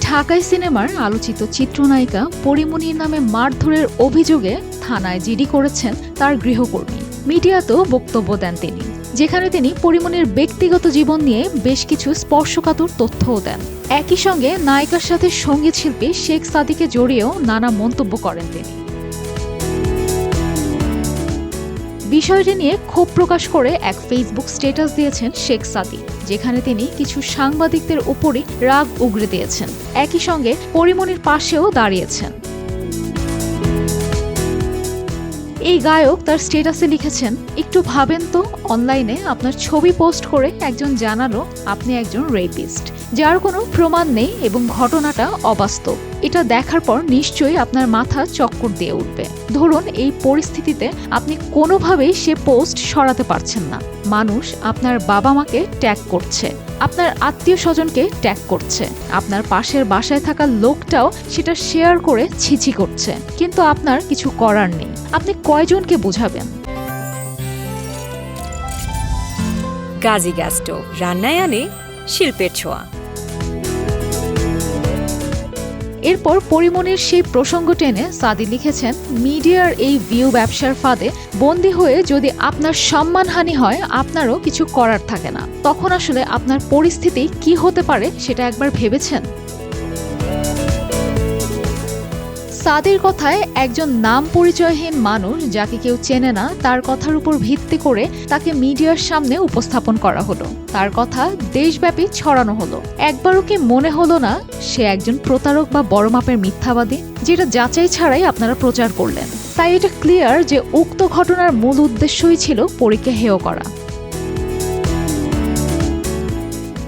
ঢাকাই সিনেমার আলোচিত চিত্রনায়িকা পরিমণির নামে মারধরের অভিযোগে থানায় জিডি করেছেন তার গৃহকর্মী। মিডিয়াতেও বক্তব্য দেন তিনি, যেখানে তিনি পরিমণির ব্যক্তিগত জীবন নিয়ে বেশ কিছু স্পর্শকাতর তথ্যও দেন। একই সঙ্গে নায়িকার সাথে সংগীত শিল্পী শেখ সাদিকে জড়িয়েও নানা মন্তব্য করেন তিনি। বিষয়টি নিয়ে ক্ষোভ প্রকাশ করে এক ফেসবুক স্ট্যাটাস দিয়েছেন শেখ সাদি, যেখানে তিনি কিছু সাংবাদিকদের উপরই রাগ উগড়ে দিয়েছেন। একই সঙ্গে পরিমণির পাশেও দাঁড়িয়েছেন। এই গায়ক তার স্টেটাসে লিখেছেন, একটু ভাবেন তো, অনলাইনে আপনার ছবি পোস্ট করে একজন জানালো, আপনি একজন রেপিস্ট। যার কোনো প্রমাণ নেই এবং ঘটনাটা অবাস্তব। এটা দেখার পর নিশ্চয়ই আপনার মাথা চক্কর দিয়ে উঠবে। ধরুন এই পরিস্থিতিতে আপনি কোনোভাবেই সে পোস্ট সরাতে পারছেন না। মানুষ আপনার বাবা মাকে ট্যাগ করছে। আপনার আত্মীয় স্বজনকে ট্যাগ করছে। আপনার পাশের বাসায় থাকা লোকটাও সেটা শেয়ার করে ছিছি করছে। কিন্তু আপনার কিছু করার নেই। আপনি কয়জনকে বোঝাবেন? গাজী গ্যাস্টো রান্নায় আনে শিল্পের ছোঁয়া। এরপর পরিমণির সেই প্রসঙ্গ টেনে সাদি লিখেছেন, মিডিয়ার এই ভিউ ব্যবসার ফাঁদে বন্দি হয়ে যদি আপনার সম্মানহানি হয়, আপনারও কিছু করার থাকে না। তখন আসলে আপনার পরিস্থিতি কি হতে পারে সেটা একবার ভেবেছেন? সাদের কথায় একজন নাম পরিচয়হীন মানুষ যাকে কেউ চেনে না, তার কথার উপর ভিত্তি করে তাকে মিডিয়ার সামনে উপস্থাপন করা হলো। তার কথা দেশব্যাপী ছড়ানো হলো। একবারও কি মনে হলো না, সে একজন প্রতারক বা বড় মাপের মিথ্যাবাদী, যেটা যাচাই ছাড়াই আপনারা প্রচার করলেন। তাই এটা ক্লিয়ার যে উক্ত ঘটনার মূল উদ্দেশ্যই ছিল পরীকে হেয় করা।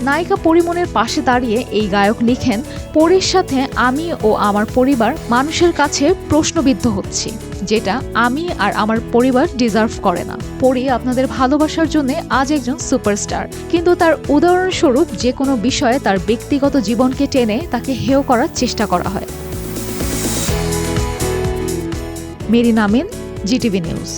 নায়িকা পরিমনের পাশে দাঁড়িয়ে এই গায়ক লিখেন পরীর সাথে আমি ও আমার পরিবার মানুষের কাছে প্রশ্নবিদ্ধ হচ্ছি, যেটা আমি আর আমার পরিবার ডিজার্ভ করে না। পরি আপনাদের ভালোবাসার জন্য আজ একজন সুপারস্টার কিন্তু তার উদাহরণস্বরূপ যে কোনো বিষয়ে তার ব্যক্তিগত জীবনকে টেনে তাকে হেয় করার চেষ্টা করা হয়। মেরিন আমিন জিটিভি নিউজ